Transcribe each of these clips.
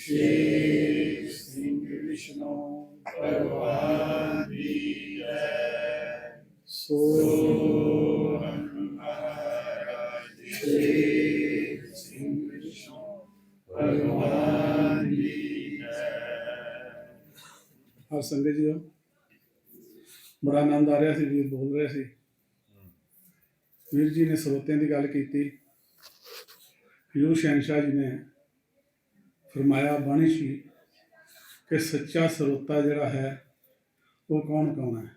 ਸ਼੍ਰੀ ਸਿੰਘ ਵਿਸ਼ਨੂੰ ਭਗਵਾਨ ਦੀ ਜੈ ਸੋ ਮਹਾਰਾਜ ਸ਼੍ਰੀ ਸਿੰਘ ਵਿਸ਼ਨੂੰ ਭਗਵਾਨ ਦੀ ਜੈ ਹਰ ਸੰਗਤ ਜੀ ਬੜਾ ਆਨੰਦ ਆ ਰਿਹਾ ਸੀ, ਵੀਰ ਬੋਲ ਰਹੇ ਸੀ। ਵੀਰ ਜੀ ਨੇ ਸਰੋਤਿਆਂ ਦੀ ਗੱਲ ਕੀਤੀ। ਯੂ ਸ਼ਹਿਨशाह ਜੀ ਨੇ ਫਰਮਾਇਆ ਬਾਣੀ ਸੀ ਕਿ ਸੱਚਾ ਸਰੋਤਾ ਜਿਹੜਾ ਹੈ, ਉਹ ਕੌਣ ਕੌਣ ਹੈ?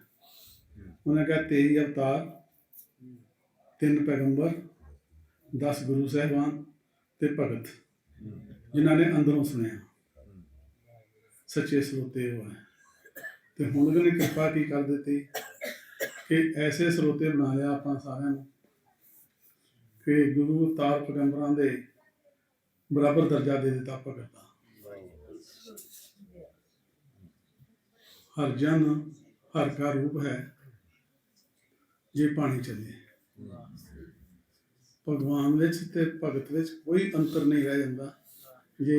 ਉਹਨੇ ਕਿਹਾ 23 ਅਵਤਾਰ, ਤਿੰਨ ਪੈਗੰਬਰ 10 ਗੁਰੂ ਸਾਹਿਬਾਨ ਤੇ ਭਗਤ, ਜਿਨ੍ਹਾਂ ਨੇ ਅੰਦਰੋਂ ਸੁਣਿਆ। ਸੱਚੇ ਸਰੋਤੇ ਉਹ ਹੈ। ਤੇ ਹੁਣ ਉਹਨਾਂ ਨੇ ਕਿਰਪਾ ਕੀ ਕਰ ਦਿੱਤੀ ਕਿ ਐਸੇ ਸਰੋਤੇ ਬਣਾ ਲਿਆ ਆਪਾਂ ਸਾਰਿਆਂ ਨੂੰ ਕਿ ਗੁਰੂ ਅਵਤਾਰ ਪੈਗੰਬਰਾਂ ਦੇ ਬਰਾਬਰ ਦਰਜਾ ਦੇ ਦਿੱਤਾ ਭਗਤ ਹਰ ਜਨ, ਹਰ ਕਾ ਰੂਪ ਹੈ, ਜੇ ਪਾਣੀ ਚੱਲੇ। ਭਗਵਾਨ ਵਿੱਚ ਤੇ ਭਗਤ ਵਿੱਚ ਕੋਈ ਅੰਤਰ ਨਹੀਂ ਰਹਿ ਜਾਂਦਾ, ਜੇ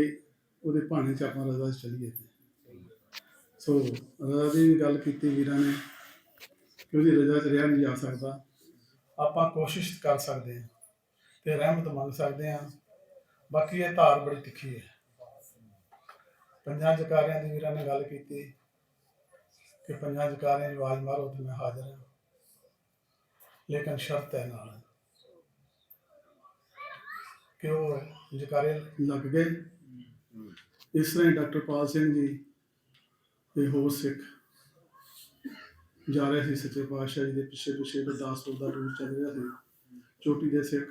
ਉਹਦੇ ਭਾਣੇ ਚ ਆਪਾਂ ਰਜ਼ਾ 'ਚ ਚੱਲੀਏ ਤੇ। ਸੋ ਰਜ਼ਾ ਦੀ ਵੀ ਗੱਲ ਕੀਤੀ ਵੀਰਾਂ ਨੇ, ਕਿ ਉਹਦੀ ਰਜ਼ਾ 'ਚ ਰਿਹਾ ਨਹੀਂ ਜਾ ਸਕਦਾ। ਆਪਾਂ ਕੋਸ਼ਿਸ਼ ਕਰ ਸਕਦੇ ਹਾਂ ਤੇ ਰਹਿਮਤ ਮੰਗ ਸਕਦੇ ਹਾਂ। ਬਾਕੀ ਇਹ ਧਾਰ ਬੜੀ ਤਿੱਖੀ ਹੈ। ਪੰਜਾਂ ਜਕਾਰਿਆਂ ਦੀ ਵੀਰਾਂ ਨੇ ਗੱਲ ਕੀਤੀ ਕਿ ਪੰਜਾਂ ਜਕਾਰਿਆਂ ਦੀ ਆਵਾਜ਼ ਮਾਰੋ ਤੇ ਮੈਂ ਹਾਜ਼ਰ ਹਾਂ। ਲੇਕਿਨ ਸ਼ਰਤ ਹੈ ਨਾਲ ਕਿ ਉਹ ਜਕਾਰੇ ਲੱਗ ਗਏ। ਇਸ ਤਰ੍ਹਾਂ ਡਾਕਟਰ ਪਾਲ ਸਿੰਘ ਜੀ ਤੇ ਹੋਰ ਸਿੱਖ ਜਾ ਰਹੇ ਸੀ ਸੱਚੇ ਪਾਤਸ਼ਾਹ ਜੀ ਦੇ ਪਿੱਛੇ ਪਿੱਛੇ ਗੁਰਦਾਸਪੁਰ ਦਾ ਰੂਟ ਚੱਲ ਰਿਹਾ ਸੀ। ਚੋਟੀ ਦੇ ਸਿੱਖ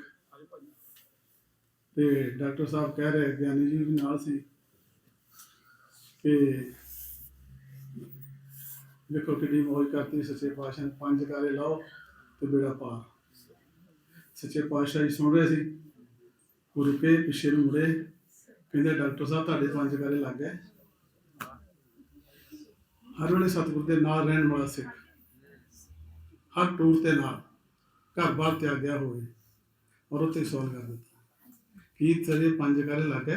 ਤੇ ਡਾਕਟਰ ਸਾਹਿਬ ਕਹਿ ਰਹੇ ਗਿਆਨੀ ਜੀ ਵੀ ਨਾਲ ਸੀ। ਕਿ ਦੇਖੋ ਕਿੰਨੀ ਮੌਜ ਕਰਤੀ ਸੱਚੇ ਪਾਤਸ਼ਾਹ ਪੰਜ ਕਾਰੇ ਲਾਓ ਤੇ ਬੇੜਾ ਪਾਰ। ਸੱਚੇ ਪਾਤਸ਼ਾਹ ਜੀ ਸੁਣ ਰਹੇ ਸੀ। ਉਹ ਰੁਕੇ ਪਿੱਛੇ ਨੂੰ ਮੁੜੇ। ਕਹਿੰਦੇ ਡਾਕਟਰ ਸਾਹਿਬ ਤੁਹਾਡੇ ਪੰਜ ਕਾਰੇ ਲੱਗ ਗਏ। ਹਰ ਵੇਲੇ ਸਤਿਗੁਰ ਦੇ ਨਾਲ ਰਹਿਣ ਵਾਲਾ ਸਿੱਖ। ਹਰ ਟੂਰ ਤੇ ਨਾਲ। ਘਰ ਬਾਹਰ ਤਿਆਗਿਆ ਹੋਵੇ। ਔਰ ਉੱਥੇ ਸੌਲ ਕਰ ਦਿੱਤਾ। ਕੀ ਤੇਰੇ ਪੰਜ ਕਾਰੇ ਲੱਗ?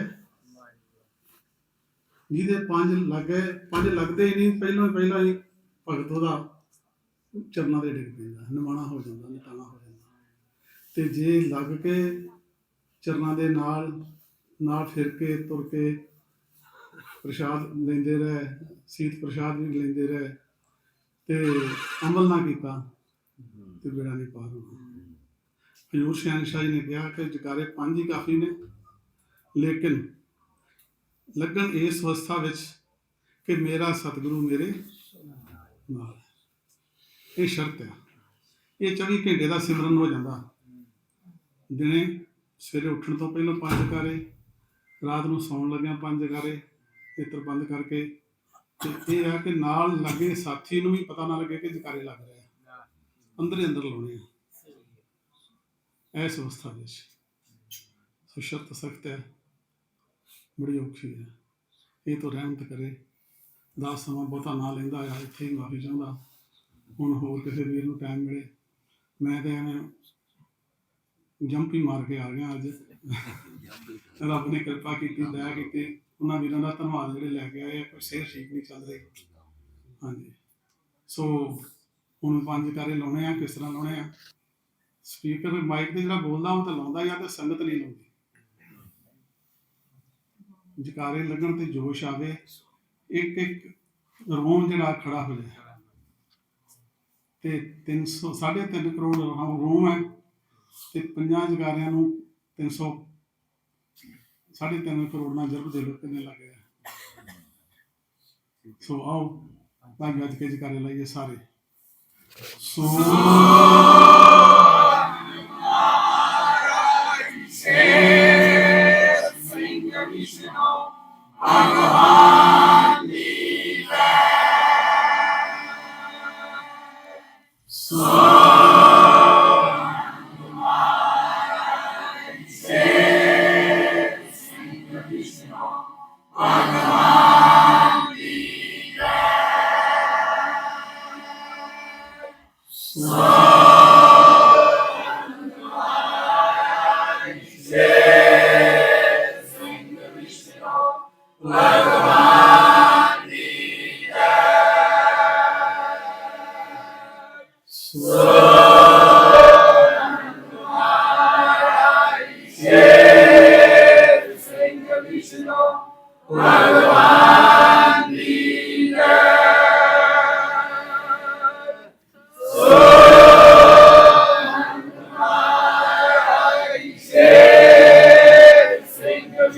ਜਿਹਦੇ ਪੰਜ ਲੱਗੇ, ਪੰਜ ਲੱਗਦੇ ਹੀ ਨਹੀਂ, ਪਹਿਲਾਂ ਪਹਿਲਾਂ ਹੀ ਭਗਤ ਉਹਦਾ ਚਰਨਾਂ ਦੇ ਡਿੱਗ ਪੈਂਦਾ, ਨਿਮਾਣਾ ਹੋ ਜਾਂਦਾ ਨਿਟਾਣਾ ਹੋ ਜਾਂਦਾ। ਤੇ ਜੇ ਲੱਗ ਕੇ ਚਰਨਾਂ ਦੇ ਨਾਲ ਨਾਲ ਫਿਰ ਕੇ ਤੁਰ ਕੇ ਪ੍ਰਸ਼ਾਦ ਲੈਂਦੇ ਰਹੇ, ਸੀਤ ਪ੍ਰਸ਼ਾਦ ਵੀ ਲੈਂਦੇ ਰਹੇ, ਤੇ ਅਮਲ ਨਾ ਕੀਤਾ, ਤੇ ਬੇੜਾ ਨਹੀਂ ਪਾਰ ਹੋਣਾ। ਹਜ਼ੂਰ ਸ਼ਾਹ ਜੀ ਨੇ ਕਿਹਾ ਕਿ ਜਕਾਰੇ ਪੰਜ ਹੀ ਕਾਫੀ ਨੇ, ਲੇਕਿਨ ਲੱਗਣ ਇਸ ਅਵਸਥਾ ਵਿੱਚ ਕਿ ਮੇਰਾ ਸਤਿਗੁਰੂ ਮੇਰੇ ਨਾਲ ਇਹ ਸ਼ਰਤ ਹੈ। ਇਹ 24 ਘੰਟੇ ਦਾ ਸਿਮਰਨ ਹੋ ਜਾਂਦਾ। ਦਿਨੇ ਸਵੇਰੇ ਉੱਠਣ ਤੋਂ ਪਹਿਲਾਂ ਪੰਜ ਕਰੇ, ਰਾਤ ਨੂੰ ਸੌਣ ਲੱਗਿਆਂ ਪੰਜ ਕਰੇ, ਇਤਰ ਬੰਦ ਕਰਕੇ। ਤੇ ਇਹ ਆ ਕਿ ਨਾਲ ਲੱਗੇ ਸਾਥੀ ਨੂੰ ਵੀ ਪਤਾ ਨਾ ਲੱਗੇ ਕਿ ਜਕਾਰੇ ਲੱਗ ਰਿਹਾ ਹੈ। ਅੰਦਰ ਹੀ ਅੰਦਰ ਲਾਉਣੇ ਆ। ਇਸ ਅਵਸਥਾ ਵਿੱਚ ਸੋ ਸ਼ਰਤ ਸਖਤ ਹੈ ਬੜੀ ਔਖੀ ਹੈ ਇਹ ਤੋਂ ਰਹਿਮਤ ਕਰੇ ਦਾ ਸਮਾਂ ਬਹੁਤਾ ਨਾ ਲੈਂਦਾ ਆ ਇੱਥੇ ਹੀ ਮਾਫੀ ਚਾਹੁੰਦਾ ਹੁਣ ਹੋਰ ਕਿਸੇ ਵੀਰ ਨੂੰ ਟਾਈਮ ਮਿਲੇ ਮੈਂ ਤਾਂ ਐਵੇਂ ਜੰਪ ਹੀ ਮਾਰ ਕੇ ਆ ਗਿਆ ਅੱਜ ਰੱਬ ਨੇ ਕਿਰਪਾ ਕੀਤੀ ਦਇਆ ਕੀਤੀ ਉਹਨਾਂ ਵੀਰਾਂ ਦਾ ਧੰਨਵਾਦ ਜਿਹੜੇ ਲੈ ਕੇ ਆਏ ਆ, ਪਰ ਸਿਹਤ ਠੀਕ ਨਹੀਂ ਚੱਲ ਰਹੀ ਹਾਂਜੀ ਸੋ ਹੁਣ ਪੰਜ ਕਾਰੇ ਲਾਉਣੇ ਆ ਕਿਸ ਤਰ੍ਹਾਂ ਲਾਉਣੇ ਆ ਸਪੀਕਰ ਮਾਈਕ ਤੇ ਜਿਹੜਾ ਬੋਲਦਾ, ਉਹ ਤਾਂ ਲਾਉਂਦਾ ਜਾਂ ਤੇ ਸੰਗਤ ਨਹੀਂ ਲਾਉਂਦੀ। ਜਕਾਰੇ ਲੱਗਣ ਤੇ ਜੋਸ਼ ਆਵੇ ਇੱਕ ਇੱਕ ਰੋਮ ਜਿਹੜਾ ਖੜਾ ਹੋ ਜਾਏ। ਤੇ 300 3.5 ਕਰੋੜ ਰੋਮ ਹੈ। ਤੇ ਪੰਜਾਂ ਜਕਾਰਿਆਂ ਨੂੰ 300 3.5 ਕਰੋੜ ਨਾਲ ਜਰਬ ਦੇ ਲੋ ਕਿੰਨੇ ਲੱਗ ਗਿਆ ਸੋ ਆਓ, ਤਾਂ ਗੱਜ ਕੇ ਜਕਾਰੇ ਲਾਈਏ ਸਾਰੇ। ਸੋ ਸ਼ੇਰ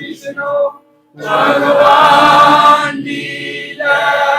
Krishna, Bhagavan Nila.